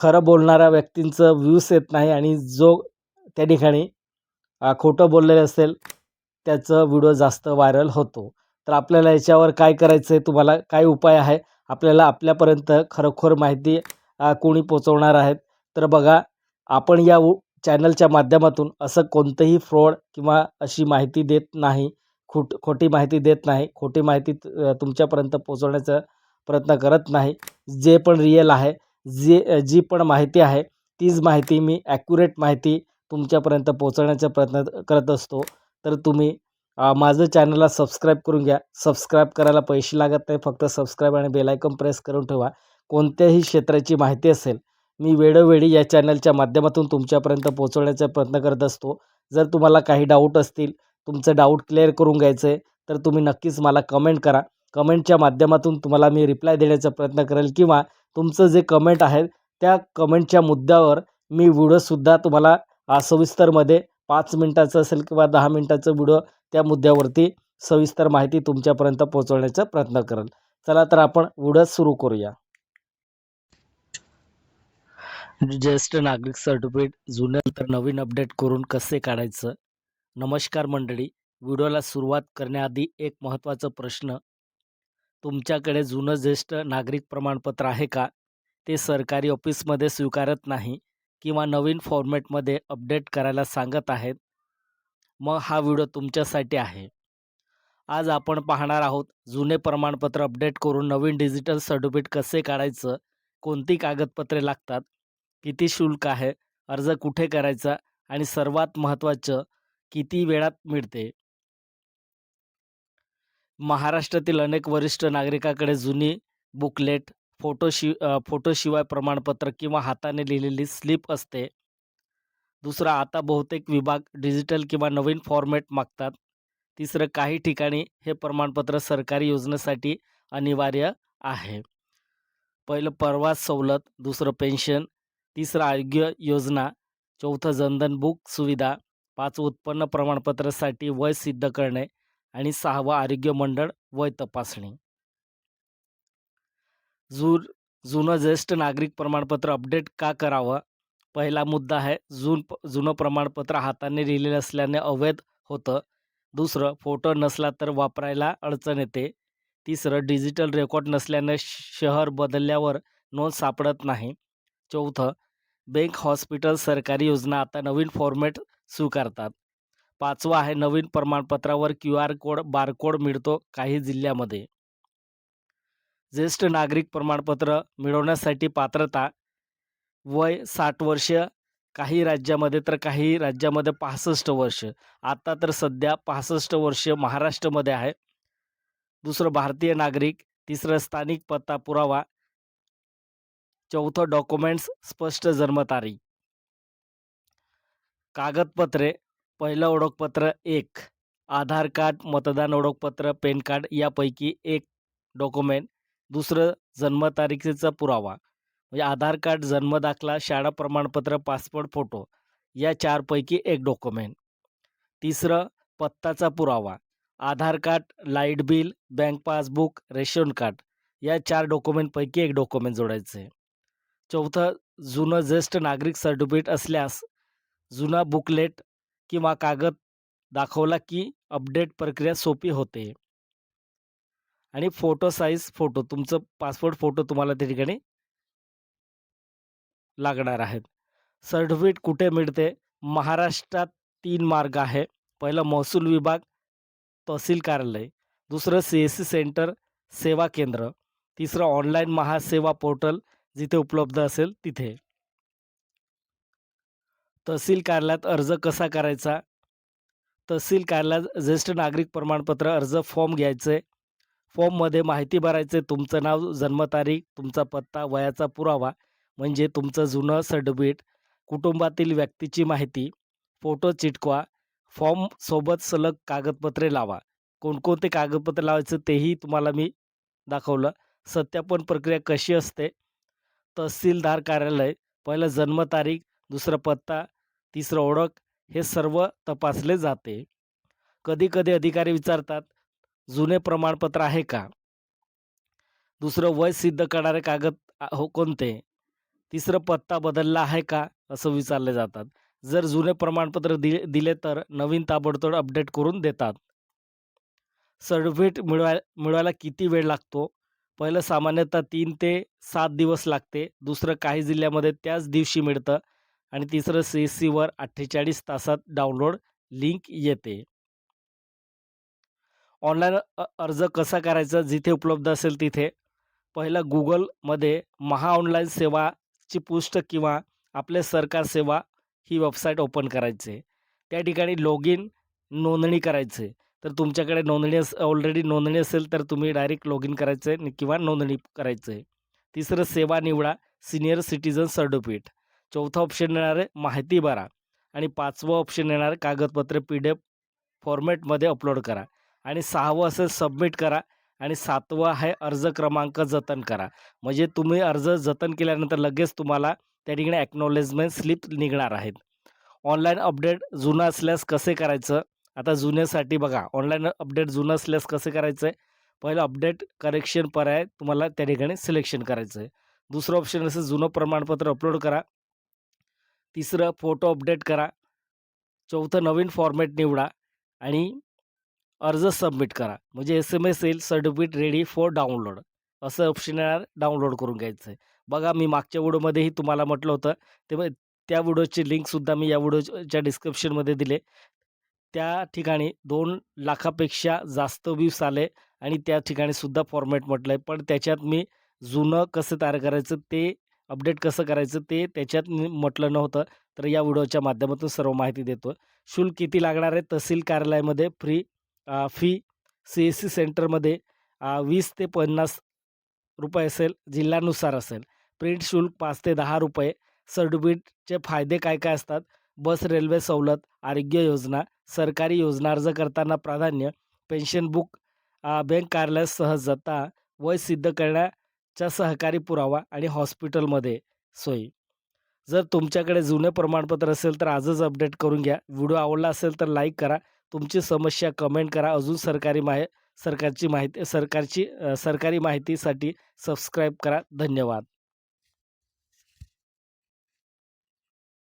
खरं बोलणाऱ्या व्यक्तींचं व्ह्यूज येत नाही आणि जो त्या ठिकाणी खोटं बोललेलं असेल त्याचं व्हिडिओ जास्त व्हायरल होतो. तर आपल्याला याच्यावर काय करायचं आहे तुम्हाला काय उपाय आहे? आपल्याला आपल्यापर्यंत खरोखर माहिती कोणी पोचवणार आहेत? तर बघा आपण या उ चॅनलच्या माध्यमातून असं कोणतंही फ्रॉड किंवा अशी माहिती देत नाही खोट खोटी माहिती देत नाही खोटी माहिती तुमच्यापर्यंत पोचवण्याचा प्रयत्न करत नाही जे पण रिअल आहे जे जी पण माहिती आहे तीच माहिती मी ॲक्युरेट माहिती तुमच्यापर्यंत पोहोचवण्याचा प्रयत्न करत असतो. तर तुम्ही माझं चॅनलला सबस्क्राईब करून घ्या. सबस्क्राईब करायला पैसे लागत नाही फक्त सबस्क्राईब आणि बेलायकन प्रेस करून ठेवा. कोणत्याही क्षेत्राची माहिती असेल मी वेळोवेळी या चॅनलच्या माध्यमातून तुमच्यापर्यंत पोहोचवण्याचा प्रयत्न करत असतो. जर तुम्हाला काही डाऊट असतील तुमचं डाऊट क्लिअर करून घ्यायचं आहे तर तुम्ही नक्कीच मला कमेंट करा. कमेंटच्या माध्यमातून तुम्हाला मी रिप्लाय देण्याचा प्रयत्न करेल किंवा तुमचं जे कमेंट आहे त्या कमेंटच्या मुद्द्यावर मी व्हिडिओसुद्धा तुम्हाला सविस्तरमध्ये पाच मिनटाचं असेल किंवा दहा मिनटाचं व्हिडिओ त्या मुद्द्यावरती सविस्तर माहिती तुमच्यापर्यंत पोहोचवण्याचा प्रयत्न करेल. चला तर आपण व्हिडिओ सुरू करूया. ज्येष्ठ नागरिक सर्टिफिकेट जुनं तर नवीन अपडेट करून कसे काढायचं? नमस्कार मंडळी व्हिडिओला सुरुवात करण्याआधी एक महत्त्वाचा प्रश्न तुमच्याकडे जुनं ज्येष्ठ नागरिक प्रमाणपत्र आहे का? ते सरकारी ऑफिसमध्ये स्वीकारत नाही किंवा नवीन फॉर्मॅटमध्ये अपडेट करायला सांगत आहेत. मग हा व्हिडिओ तुमच्यासाठी आहे. आज आपण पाहणार आहोत जुने प्रमाणपत्र अपडेट करून नवीन डिजिटल सर्टिफिकेट कसे काढायचं कोणती कागदपत्रे लागतात किती शुल्क आहे अर्ज कुठे करायचा आणि सर्वात महत्त्वाचं किती वेळात मिळते? महाराष्ट्रातील अनेक वरिष्ठ नागरिकाकडे जुनी बुकलेट फोटोशि फोटोशिवाय प्रमाणपत्र किंवा हाताने लिहिलेली स्लिप असते. दुसरा आता बहुतेक विभाग डिजिटल किंवा नवीन फॉर्मॅट मागतात. तिसरं काही ठिकाणी हे प्रमाणपत्र सरकारी योजनेसाठी अनिवार्य आहे. पहिलं प्रवास सवलत दुसरं पेन्शन तिसरं आरोग्य योजना चौथं जनधन बुक सुविधा पाच उत्पन्न प्रमाणपत्रासाठी वय सिद्ध करणे आणि सहावं आरोग्य मंडळ वय तपासणी. जु जुनं ज्येष्ठ नागरिक प्रमाणपत्र अपडेट का करावं? पहिला मुद्दा आहे जून जुनं प्रमाणपत्र हाताने लिहिलेलं असल्याने अवैध होतं. दुसरं फोटो नसला तर वापरायला अडचण येते. तिसरं डिजिटल रेकॉर्ड नसल्याने शहर बदलल्यावर नोंद सापडत नाही. चौथं बँक हॉस्पिटल सरकारी योजना आता नवीन फॉर्मॅट स्वीकारतात. पाचवा आहे नवीन प्रमाणपत्रावर क्यू आर कोड बारकोड मिळतो काही जिल्ह्यामध्ये. ज्येष्ठ नागरिक प्रमाणपत्र मिळवण्यासाठी पात्रता वय साठ वर्ष काही राज्यामध्ये तर काही राज्यामध्ये पासष्ट वर्ष. आता तर सध्या पासष्ट वर्ष महाराष्ट्रामध्ये आहे. दुसरं भारतीय नागरिक तिसरं स्थानिक पत्ता पुरावा चौथं डॉक्युमेंट्स स्पष्ट जन्मतारीख. कागदपत्रे पहिलं ओळखपत्र एक आधार कार्ड मतदान ओळखपत्र पॅन कार्ड यापैकी एक डॉक्युमेंट. दुसरं जन्मतारखेचा पुरावा. म्हणजे आधार कार्ड जन्मदाखला शाळा प्रमाणपत्र पासपोर्ट फोटो या चारपैकी एक डॉक्युमेंट. तिसरं पत्ताचा पुरावा. Aadhaar card light bill bank passbook ration card या चार डॉक्युमेंटपैकी एक डॉक्युमेंट जोडायचं. आहे चौथं जुनं ज्येष्ठ नागरिक सर्टिफिकेट असल्यास जुना बुकलेट किंवा कागद दाखवला की अपडेट प्रक्रिया सोपी होते. आणि फोटो साईज फोटो तुमचं पासपोर्ट फोटो तुम्हाला त्या ठिकाणी लागणार आहेत. सर्टिफिकेट कुठे मिळते? महाराष्ट्रात तीन मार्ग आहे. पहिलं महसूल विभाग तहसील कार्यालय. दुसरं सी एस सी सेंटर सेवा केंद्र. तिसरं ऑनलाईन महासेवा पोर्टल जिथे उपलब्ध असेल तिथे. तहसील कार्यालयात अर्ज कसा करायचा? तहसील कार्यालयात ज्येष्ठ नागरिक प्रमाणपत्र अर्ज फॉर्म घ्यायचे. फॉर्ममध्ये माहिती भरायचे. तुमचं नाव जन्मतारीख तुमचा पत्ता वयाचा पुरावा म्हणजे तुमचं जुनं सर्टिफिकेट कुटुंबातील व्यक्तीची माहिती फोटो चिटकवा फॉर्मसोबत सलग कागदपत्रे लावा. कोणकोणते कागदपत्रे लावायचं तेही तुम्हाला मी दाखवलं. सत्यापन प्रक्रिया कशी असते? तहसीलदार कार्यालय पहिलं जन्मतारीख दुसरा पत्ता तिसरं ओळख हे सर्व तपासले जाते. कधी कधी अधिकारी विचारतात जुने प्रमाणपत्र आहे का? दुसरं वय सिद्ध करणारे कागद हो कोणते? तिसरं पत्ता बदलला आहे का? असं विचारले जातात. जर जुने प्रमाणपत्र दि दिले तर नवीन ताबडतोब अपडेट करून देतात. सर्टिफिकेट मिळवाय मिळवायला किती वेळ लागतो? पहिलं सामान्यतः तीन ते सात दिवस लागते. दुसरं काही जिल्ह्यामध्ये त्याच दिवशी मिळतं. आणि तिसरं सी एस सीवर अठ्ठेचाळीस तासात डाउनलोड लिंक येते. ऑनलाईन अर्ज कसा करायचा जिथे उपलब्ध असेल तिथे? पहिलं गुगलमध्ये महा ऑनलाईन सेवाची पुष्ट किंवा आपले सरकार सेवा ही वेबसाईट ओपन करायचे. त्या ठिकाणी लॉग इन नोंदणी करायचे. तर तुमच्याकडे नोंदणी अस ऑलरेडी नोंदणी असेल तर तुम्ही डायरेक्ट लॉग इन करायचं आहे किंवा नोंदणी करायचं. आहे तिसरं सेवा निवडा सिनियर सिटीजन सर्टिफिकेट. चौथा ऑप्शन येणार आहे माहिती भरा. आणि पाचवं ऑप्शन येणार आहे कागदपत्रे पी डी एफ फॉर्मॅटमध्ये अपलोड करा. आणि सहावं असेल सबमिट करा. आणि सातवं आहे अर्ज क्रमांक जतन करा. म्हणजे तुम्ही अर्ज जतन केल्यानंतर लगेच तुम्हाला त्या ठिकाणी ॲक्नॉलेजमेंट स्लिप निघणार आहेत. ऑनलाईन अपडेट जुनं असल्यास कसे करायचं? आता जुन्यासाठी बघा ऑनलाईन अपडेट जुनं असल्यास कसे करायचं आहे पहिलं अपडेट करेक्शन पर्याय तुम्हाला त्या ठिकाणी सिलेक्शन करायचं आहे दुसरं ऑप्शन असेल जुनं प्रमाणपत्र अपलोड करा. तिसरं फोटो अपडेट करा. चौथं नवीन फॉर्मॅट निवडा आणि अर्ज सबमिट करा. म्हणजे एस एम एस येईल सर्टिफिकेट रेडी फॉर डाउनलोड असं ऑप्शन येणार डाउनलोड करून घ्यायचं आहे बघा मी मागच्या व्हिडिओमध्येही तुम्हाला म्हटलं होतं. ते त्या व्हिडिओची लिंकसुद्धा मी या व्हिडिओच्या डिस्क्रिप्शनमध्ये दिले. त्या ठिकाणी दोन लाखापेक्षा जास्त व्ह्यूज आले आणि त्या ठिकाणी सुद्धा फॉर्मॅट म्हटलं आहे पण त्याच्यात मी जुनं कसं तयार करायचं ते अपडेट कसं करायचं ते त्याच्यात म्हटलं नव्हतं. तर या व्हिडिओच्या माध्यमातून सर्व माहिती देतो शुल्क किती लागणार आहे? तहसील कार्यालयामध्ये free fee C S C सेंटरमध्ये वीस ते पन्नास रुपये असेल जिल्ह्यानुसार असेल. प्रिंट शुल्क पाच ते दहा रुपये. सर्टिफिकेटचे फायदे काय काय असतात? बस रेल्वे सवलत आरोग्य योजना सरकारी योजना अर्ज करताना प्राधान्य पेन्शन बुक बँक कार्यालयात सहजता वय सिद्ध करण्या चा सहकारी पुरावा आणि हॉस्पिटलमध्ये सोयी. जर तुमच्याकडे जुने प्रमाणपत्र असेल तर आजच अपडेट करून घ्या. व्हिडिओ आवडला असेल तर लाईक करा. तुमची समस्या कमेंट करा. अजून सरकारी माहि सरकारची माहिती सरकारची सरकारी माहितीसाठी सबस्क्राईब करा. धन्यवाद.